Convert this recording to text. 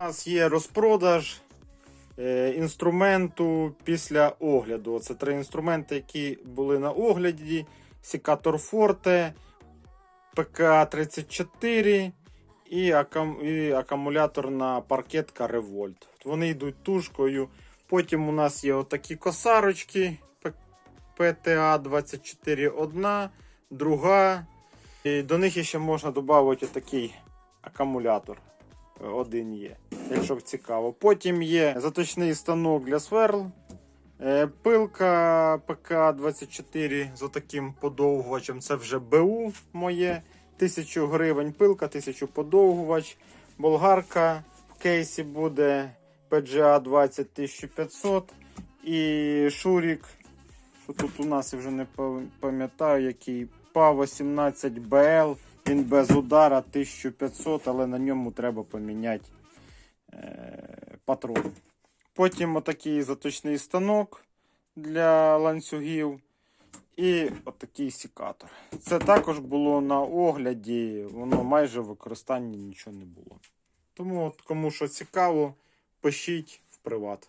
У нас є розпродаж е, інструменту після огляду. Це три інструменти, які були на огляді: Сікатор Форте, ПК-34 і, акум, і акумуляторна паркетка Revolt. Вони йдуть тушкою. Потім у нас є отакі косарочки PTA 24 одна, друга. І до них ще можна додати такий акумулятор. Один є, якщо цікаво. Потім є заточний станок для сверл. Е, Пилка ПК-24 з отаким подовгувачем. Це вже БУ моє. 1000 гривень пилка, 1000 подовгувач. Болгарка в кейсі буде PGA 20 1500. І Шурік. Що тут у нас я вже не пам'ятаю, який ПА 18 БЛ. Він без удара 1500, але на ньому треба поміняти патрон. Потім отакий заточний станок для ланцюгів. І отакий секатор. Це також було на огляді, воно майже в використанні нічого не було. Тому, от, кому що цікаво, пишіть в приват.